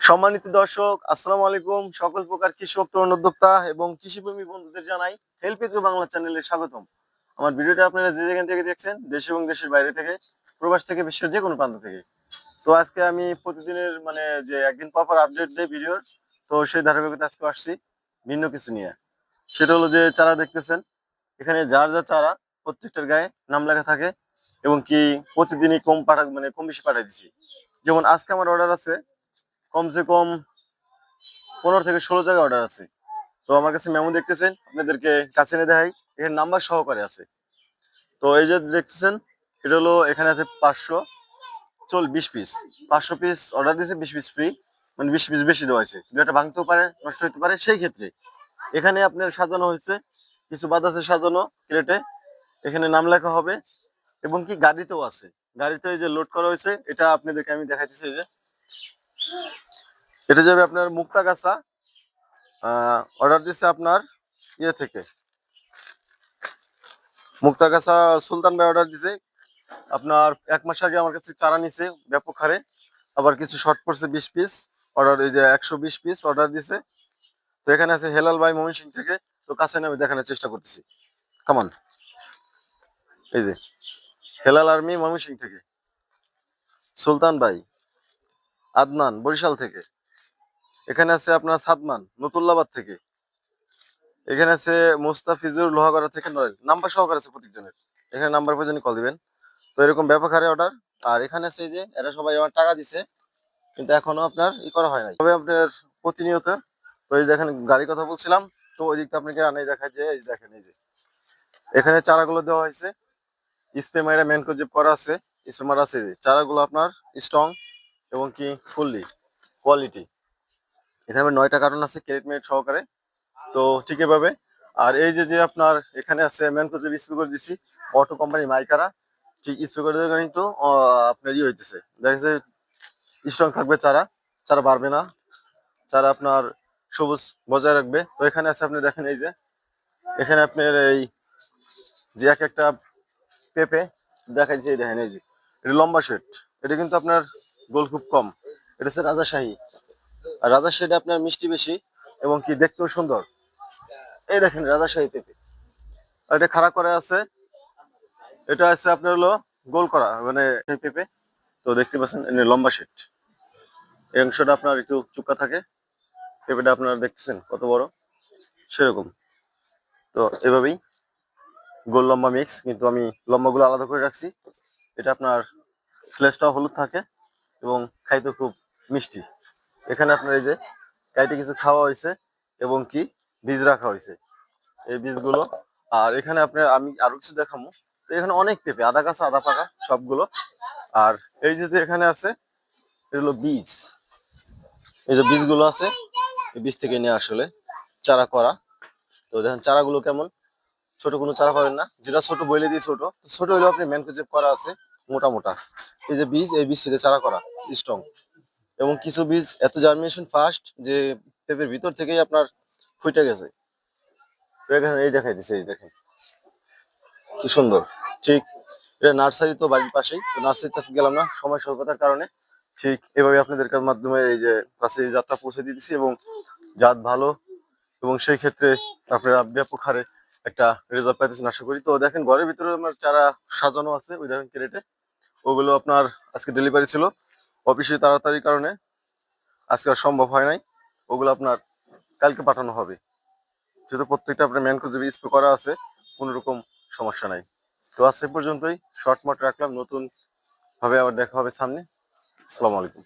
সম্মানিত দর্শক, আসসালামু আলাইকুম। সকল প্রকার কৃষক তরুণ উদ্যোক্তা এবং কৃষিপ্রেমী বন্ধুদের জানাই হেল্প এগ্রো বাংলা চ্যানেলে স্বাগতম। আমার ভিডিওটা আপনারা যে যেখান থেকে দেখছেন, দেশ এবং দেশের বাইরে থেকে, প্রবাস থেকে, বিশ্বের যে কোনো প্রান্ত থেকে। তো আজকে আমি প্রতিদিনের মানে যে একদিন পর আপডেট দেয় ভিডিও তো সেই ধারাবাহিকতা আজকে আসছি ভিন্ন কিছু নিয়ে। সেটা হলো যে চারা দেখতেছেন, এখানে যার যা চারা প্রত্যেকটার গায়ে নাম লেখা থাকে এবং কি প্রতিদিনই কম পাঠা মানে কম বেশি পাঠাই দিছি। যেমন আজকে আমার অর্ডার আছে কমসে কম পনেরো থেকে ষোলো জায়গায় অর্ডার আছে। তো আমার কাছে মেমো দেখতেছেন, আপনাদেরকে কাছে এনে দেখাই। এখানে নাম্বার সহকারে আছে। তো এই যে দেখতেছেন, এটা হলো এখানে আছে পাঁচশো চল, বিশ পিস পাঁচশো পিস অর্ডার দিয়েছে, বিশ পিস ফ্রি মানে বিশ পিস বেশি দেওয়া হয়েছে। দুটা ভাঙতেও পারে, নষ্ট হতে পারে, সেই ক্ষেত্রে। এখানে আপনার সাজানো হয়েছে, কিছু আছে সাজানো ক্রেটে এখানে নাম লেখা হবে। এবং কি গাড়িতেও আছে। গাড়িতে যে লোড করা হয়েছে, এটা আপনাদেরকে আমি দেখাইতেছি যে। এটা যাবে আপনার মুক্তা মুক্তাগাছা অর্ডার দিচ্ছে আপনার ইয়ে থেকে। মুক্তা মুক্তাগাছা সুলতান ভাই অর্ডার দিছে। আপনার এক মাস আগে আমার কাছে চারা নিছে ব্যাপক হারে। আবার কিছু শর্ট পড়ছে বিশ পিস অর্ডার এই যে একশো বিশ পিস অর্ডার দিছে। তো এখানে আছে হেলাল ভাই মমিন সিং থেকে। তো কাছে আমি দেখানোর চেষ্টা করতেছি। কামান এই যে, হেলাল আর্মি মমিন সিং থেকে। সুলতান ভাই, আদনান, বরিশাল থেকে। এখানে আছে আপনার সাদমান, নতুল্লাবাদ থেকে। এখানে আছে মুস্তাফিজুর লোহাগড়া থেকে নয় নাম্বার সহকার আছে প্রত্যেকজনের। এখানে নাম্বার পর্যন্ত কল দিবেন। তো এরকম ব্যাপক হারে অর্ডার আর এখানে আছে যে, এরা সবাই আমার টাকা দিছে, কিন্তু এখনও আপনার ই করা হয় নাই। তবে আপনার প্রতিনিয়ত, তো এই দেখেন গাড়ির কথা বলছিলাম, তো ওই দিকটা আপনাকে আনাই দেখায় যে, এই দেখেন, এই যে। এখানে চারাগুলো দেওয়া হয়েছে। স্প্রে মাইরা ম্যানকোজেব করা আছে, স্প্রে মারা আছে যে। চারাগুলো আপনার স্ট্রং এবং কি ফুললি কোয়ালিটি এখানে নয়টা কার্টন আছে ক্রেডিট মিনিট সহকারে। তো ঠিক এভাবে। আর এই যে যে আপনার এখানে আছে ম্যানকোজেব স্প্রে করে দিছি অটো কোম্পানি মাইকারা। ঠিক স্প্রে করে দেওয়ার কিন্তু আপনার ইয়ে হইতেছে। দেখা যাচ্ছে স্ট্রং থাকবে চারা চারা বাড়বে না। চারা আপনার সবুজ বজায় রাখবে। তো এখানে আছে, আপনি দেখেন এই যে। এখানে আপনার এই যে এক একটা পেঁপে, দেখাইছে, এই দেখেন এই যে। এটা লম্বা শেড। এটা কিন্তু আপনার গোল খুব কম। এটা হচ্ছে রাজাশাহী আর রাজাশাহীটা আপনার মিষ্টি বেশি এবং কি দেখতেও সুন্দর। এই দেখেন রাজা রাজাশাহী পেঁপে। আর এটা খাড়া করে আছে। এটা আছে আপনার হলো গোল করা মানে পেঁপে। তো দেখতে পাচ্ছেন এনে লম্বা শেড এই অংশটা আপনার একটু চুক্কা থাকে। পেঁপেটা আপনারা দেখতেছেন কত বড়। সেরকম। তো এভাবেই গোল লম্বা মিক্স কিন্তু আমি লম্বাগুলো আলাদা করে রাখছি। এটা আপনার ফ্লেসটাও হলুদ থাকে এবং খাইতে খুব মিষ্টি। এখানে আপনার এই যে কাইটে কিছু খাওয়া হয়েছে এবং কি বীজ রাখা হয়েছে। এই বীজগুলো, আর এখানে আপনার আমি আরও কিছু দেখাবো তো এখানে অনেক পেঁপে, আদা কাঁচা আদা পাকা সবগুলো। আর এই যে যে এখানে আছে এগুলো বীজ। এই যে বীজগুলো আছে, এই বীজ থেকে নিয়ে আসলে চারা করা। তো দেখেন চারাগুলো কেমন? ছোট কোনো চারা পাবেন না। যেটা ছোট বইলে দিয়ে ছোট। ছোট হলেও আপনি ম্যানকোজেব করা আছে, মোটা মোটা। এই যে বীজ, এই বীজ থেকে চারা করা স্ট্রং এবং কিছু বীজ, এত জার্মিনেশন ফাস্ট যে পেঁপের ভিতর থেকেই আপনার ফুটে গেছে। এই দেখাই দিছে, এই দেখেন। কি সুন্দর। ঠিক, এটা নার্সারি তো বাড়ির পাশেই, তো কাছে গেলাম না, সময় স্বল্পতার কারণে। ঠিক, এভাবে আপনাদের মাধ্যমে এই যে কাছে যাত্রা পৌঁছে দিতেছি এবং জাত ভালো এবং সেই ক্ষেত্রে আপনারা ব্যাপক হারে একটা রেজাল্ট পাইতেছেন আশা করি। তো দেখেন, ঘরের ভিতরে আমার চারা সাজানো আছে, ওই দেখেন ক্রেটে ওগুলো আপনার আজকে ডেলিভারি ছিল। অফিসে তাড়াতাড়ির কারণে আজকে আর সম্ভব হয় নাই। ওগুলো আপনার কালকে পাঠানো হবে। যেহেতু প্রত্যেকটা আপনার ম্যানকোজেবি স্প্রে করা আছে, কোনো রকম সমস্যা নাই। তো আজকে পর্যন্তই। শর্ট মার্ট রাখলাম। নতুন ভাবে আবার দেখা হবে সামনে। আসসালামু আলাইকুম।